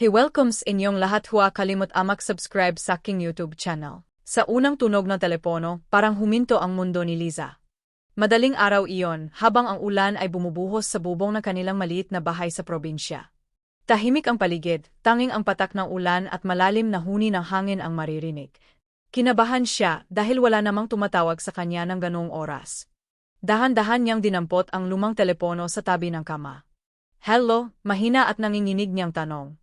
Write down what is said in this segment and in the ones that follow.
He welcomes inyong lahat huwa kalimot amak subscribe sa aking YouTube channel. Sa unang tunog ng telepono, parang huminto ang mundo ni Liza. Madaling araw iyon, habang ang ulan ay bumubuhos sa bubong ng kanilang maliit na bahay sa probinsya. Tahimik ang paligid, tanging ang patak ng ulan at malalim na huni ng hangin ang maririnig. Kinabahan siya dahil wala namang tumatawag sa kanya ng ganoong oras. Dahan-dahan niyang dinampot ang lumang telepono sa tabi ng kama. Hello, mahina at nanginginig niyang tanong.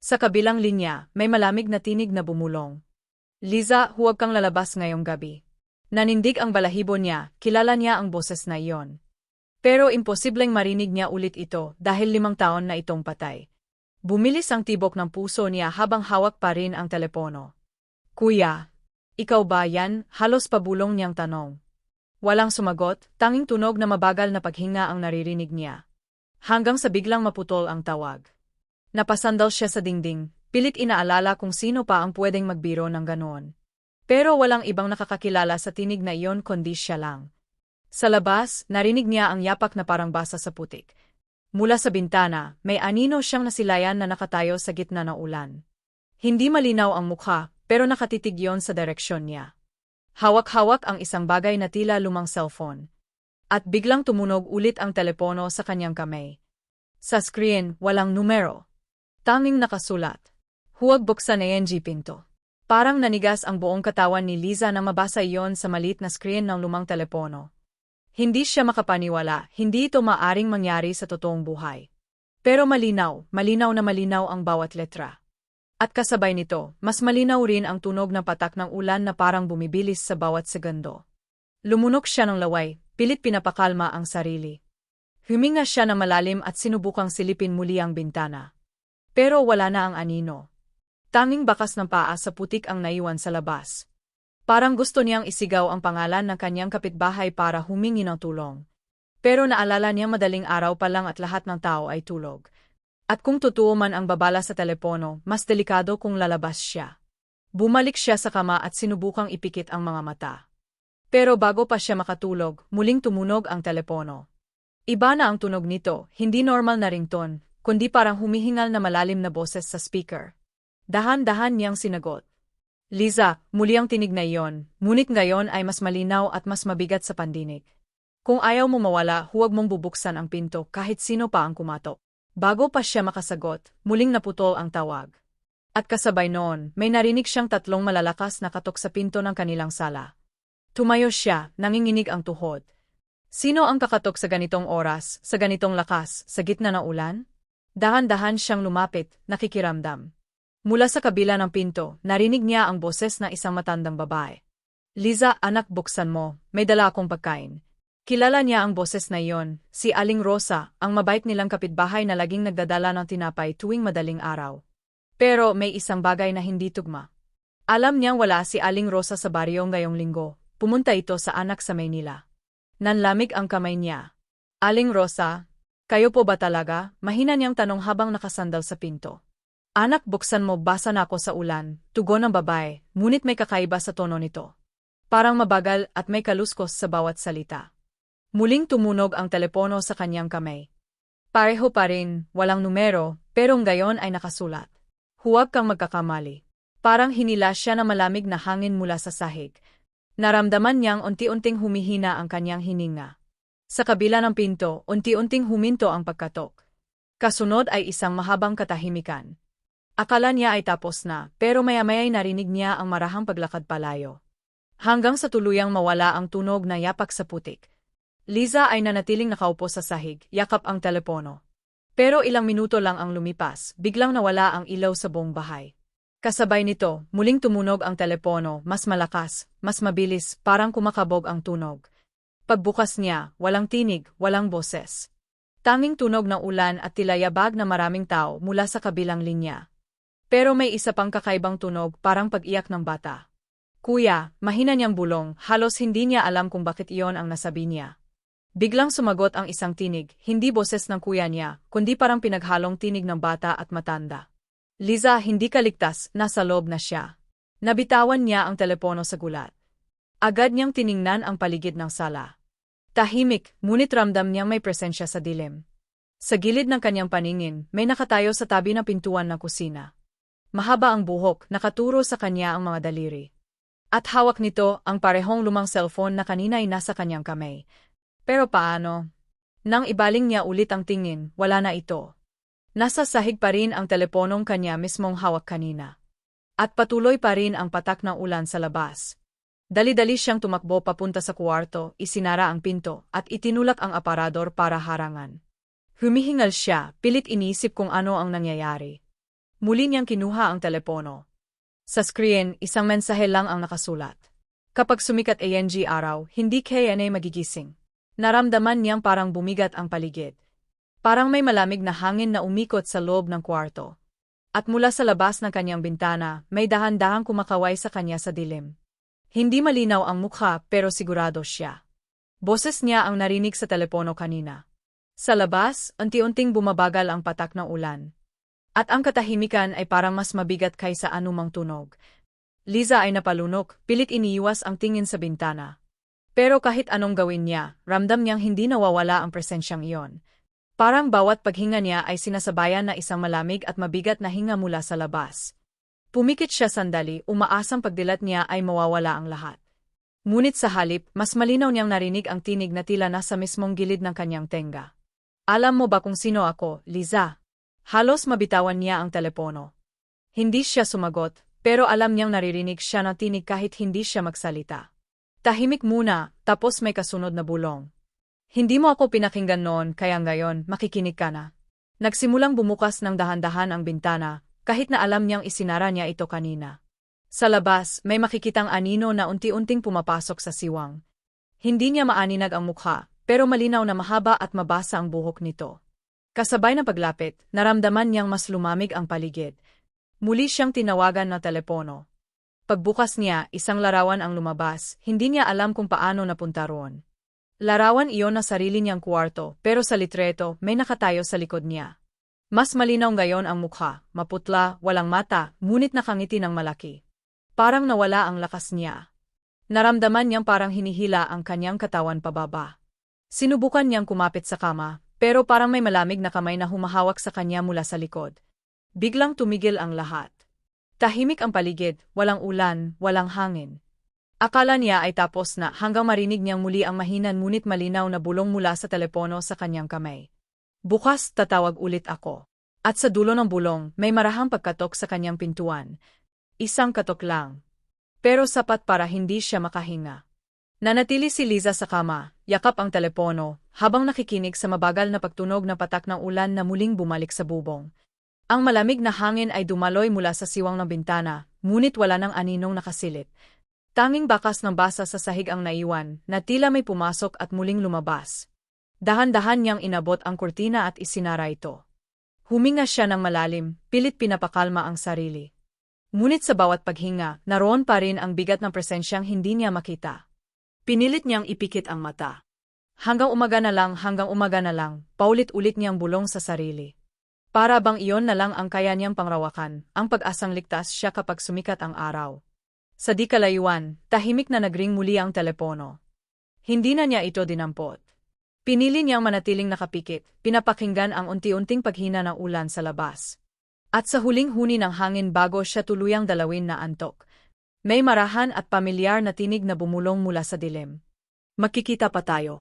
Sa kabilang linya, may malamig na tinig na bumulong. Liza, huwag kang lalabas ngayong gabi. Nanindig ang balahibo niya, kilala niya ang boses na iyon. Pero imposibleng marinig niya ulit ito dahil limang taon na itong patay. Bumilis ang tibok ng puso niya habang hawak pa rin ang telepono. Kuya, ikaw ba yan? Halos pabulong niyang tanong. Walang sumagot, tanging tunog na mabagal na paghinga ang naririnig niya. Hanggang sa biglang maputol ang tawag. Napasandal siya sa dingding, pilit inaalala kung sino pa ang pwedeng magbiro ng ganoon. Pero walang ibang nakakakilala sa tinig na iyon kundi siya lang. Sa labas, narinig niya ang yapak na parang basa sa putik. Mula sa bintana, may anino siyang nasilayan na nakatayo sa gitna ng ulan. Hindi malinaw ang mukha, pero nakatitig yon sa direksyon niya. Hawak-hawak ang isang bagay na tila lumang cellphone. At biglang tumunog ulit ang telepono sa kanyang kamay. Sa screen, walang numero. Tanging nakasulat. Huwag buksan ANG pinto. Parang nanigas ang buong katawan ni Liza na mabasa iyon sa malit na screen ng lumang telepono. Hindi siya makapaniwala, hindi ito maaring mangyari sa totoong buhay. Pero malinaw, malinaw na malinaw ang bawat letra. At kasabay nito, mas malinaw rin ang tunog ng patak ng ulan na parang bumibilis sa bawat segundo. Lumunok siya ng laway, pilit pinapakalma ang sarili. Huminga siya na malalim at sinubukang silipin muli ang bintana. Pero wala na ang anino. Tanging bakas ng paa sa putik ang naiwan sa labas. Parang gusto niyang isigaw ang pangalan ng kanyang kapitbahay para humingi ng tulong. Pero naalala niya madaling araw pa lang at lahat ng tao ay tulog. At kung totoo man ang babala sa telepono, mas delikado kung lalabas siya. Bumalik siya sa kama at sinubukang ipikit ang mga mata. Pero bago pa siya makatulog, muling tumunog ang telepono. Iba na ang tunog nito, hindi normal na ringtone, kundi parang humihingal na malalim na boses sa speaker. Dahan-dahan niyang sinagot. Liza, muli ang tinig na iyon, ngunit ngayon ay mas malinaw at mas mabigat sa pandinig. Kung ayaw mo mawala, huwag mong bubuksan ang pinto kahit sino pa ang kumatok. Bago pa siya makasagot, muling naputol ang tawag. At kasabay noon, may narinig siyang tatlong malalakas na katok sa pinto ng kanilang sala. Tumayo siya, nanginginig ang tuhod. Sino ang kakatok sa ganitong oras, sa ganitong lakas, sa gitna ng ulan? Dahan-dahan siyang lumapit, nakikiramdam. Mula sa kabila ng pinto, narinig niya ang boses na isang matandang babae. Liza, anak buksan mo, may dala akong pagkain. Kilala niya ang boses na iyon, si Aling Rosa, ang mabait nilang kapitbahay na laging nagdadala ng tinapay tuwing madaling araw. Pero may isang bagay na hindi tugma. Alam niyang wala si Aling Rosa sa baryo ngayong linggo, pumunta ito sa anak sa Maynila. Nanlamig ang kamay niya. Aling Rosa, kayo po ba talaga? Mahina niyang tanong habang nakasandal sa pinto. Anak, buksan mo, basa na ako sa ulan, tugon ng babae, ngunit may kakaiba sa tono nito. Parang mabagal at may kaluskos sa bawat salita. Muling tumunog ang telepono sa kanyang kamay. Pareho pa rin, walang numero, pero ngayon ay nakasulat. Huwag kang magkakamali. Parang hinila siya na malamig na hangin mula sa sahig. Naramdaman niyang unti-unting humihina ang kanyang hininga. Sa kabila ng pinto, unti-unting huminto ang pagkatok. Kasunod ay isang mahabang katahimikan. Akala niya ay tapos na, pero maya-maya'y narinig niya ang marahang paglakad palayo. Hanggang sa tuluyang mawala ang tunog na yapak sa putik. Liza ay nanatiling nakaupo sa sahig, yakap ang telepono. Pero ilang minuto lang ang lumipas, biglang nawala ang ilaw sa buong bahay. Kasabay nito, muling tumunog ang telepono, mas malakas, mas mabilis, parang kumakabog ang tunog. Pagbukas niya, walang tinig, walang boses. Tanging tunog ng ulan at tilayabag na maraming tao mula sa kabilang linya. Pero may isa pang kakaibang tunog parang pag-iyak ng bata. Kuya, mahina niyang bulong, halos hindi niya alam kung bakit iyon ang nasabi niya. Biglang sumagot ang isang tinig, hindi boses ng kuya niya, kundi parang pinaghalong tinig ng bata at matanda. Liza, hindi kaligtas, nasa loob na siya. Nabitawan niya ang telepono sa gulat. Agad niyang tiningnan ang paligid ng sala. Tahimik, ngunit ramdam niyang may presensya sa dilim. Sa gilid ng kanyang paningin, may nakatayo sa tabi ng pintuan ng kusina. Mahaba ang buhok, nakaturo sa kanya ang mga daliri. At hawak nito ang parehong lumang cellphone na kanina ay nasa kanyang kamay. Pero paano? Nang ibaling niya ulit ang tingin, wala na ito. Nasa sahig pa rin ang teleponong kanya mismong hawak kanina. At patuloy pa rin ang patak ng ulan sa labas. Dali-dali siyang tumakbo papunta sa kwarto, isinara ang pinto, at itinulak ang aparador para harangan. Humihingal siya, pilit inisip kung ano ang nangyayari. Muli niyang kinuha ang telepono. Sa screen, isang mensahe lang ang nakasulat. Kapag sumikat ANG araw, hindi KNA magigising. Naramdaman niyang parang bumigat ang paligid. Parang may malamig na hangin na umikot sa loob ng kwarto. At mula sa labas ng kanyang bintana, may dahan-dahang kumakaway sa kanya sa dilim. Hindi malinaw ang mukha pero sigurado siya. Boses niya ang narinig sa telepono kanina. Sa labas, unti-unting bumabagal ang patak ng ulan. At ang katahimikan ay parang mas mabigat kaysa anumang tunog. Liza ay napalunok, pilit iniiwas ang tingin sa bintana. Pero kahit anong gawin niya, ramdam niyang hindi nawawala ang presensyang iyon. Parang bawat paghinga niya ay sinasabayan na isang malamig at mabigat na hinga mula sa labas. Pumikit siya sandali, umaasang pagdilat niya ay mawawala ang lahat. Ngunit sa halip, mas malinaw niyang narinig ang tinig na tila nasa mismong gilid ng kanyang tenga. Alam mo ba kung sino ako, Liza? Halos mabitawan niya ang telepono. Hindi siya sumagot, pero alam niyang naririnig siya na tinig kahit hindi siya magsalita. Tahimik muna, tapos may kasunod na bulong. Hindi mo ako pinakinggan noon, kaya ngayon, makikinig ka na. Nagsimulang bumukas ng dahan-dahan ang bintana, kahit na alam niyang isinara niya ito kanina. Sa labas, may makikitang anino na unti-unting pumapasok sa siwang. Hindi niya maaninag ang mukha, pero malinaw na mahaba at mabasa ang buhok nito. Kasabay ng paglapit, naramdaman niyang mas lumamig ang paligid. Muli siyang tinawagan na telepono. Pagbukas niya, isang larawan ang lumabas, hindi niya alam kung paano napunta roon. Larawan iyon na sarili niyang kwarto, pero sa litreto, may nakatayo sa likod niya. Mas malinaw ngayon ang mukha, maputla, walang mata, ngunit nakangiti ng malaki. Parang nawala ang lakas niya. Naramdaman niyang parang hinihila ang kanyang katawan pababa. Sinubukan niyang kumapit sa kama, pero parang may malamig na kamay na humahawak sa kanya mula sa likod. Biglang tumigil ang lahat. Tahimik ang paligid, walang ulan, walang hangin. Akala niya ay tapos na hanggang marinig niyang muli ang mahinan ngunit malinaw na bulong mula sa telepono sa kanyang kamay. Bukas tatawag ulit ako. At sa dulo ng bulong, may marahang pagkatok sa kanyang pintuan. Isang katok lang. Pero sapat para hindi siya makahinga. Nanatili si Liza sa kama, yakap ang telepono, habang nakikinig sa mabagal na pagtunog na patak ng ulan na muling bumalik sa bubong. Ang malamig na hangin ay dumaloy mula sa siwang ng bintana, ngunit wala nang aninong nakasilip. Tanging bakas ng basa sa sahig ang naiwan, na tila may pumasok at muling lumabas. Dahan-dahan niyang inabot ang kurtina at isinara ito. Huminga siya ng malalim, pilit pinapakalma ang sarili. Ngunit sa bawat paghinga, naroon pa rin ang bigat ng presensyang hindi niya makita. Pinilit niyang ipikit ang mata. Hanggang umaga na lang, hanggang umaga na lang, paulit-ulit niyang bulong sa sarili. Para bang iyon na lang ang kaya niyang pangrawakan, ang pag-asang ligtas siya kapag sumikat ang araw. Sa di kalayuan, tahimik na nagring muli ang telepono. Hindi na niya ito dinampot. Pinili niyang manatiling nakapikit, pinapakinggan ang unti-unting paghina ng ulan sa labas. At sa huling huni ng hangin bago siya tuluyang dalawin na antok, may marahan at pamilyar na tinig na bumulong mula sa dilim. Makikita pa tayo.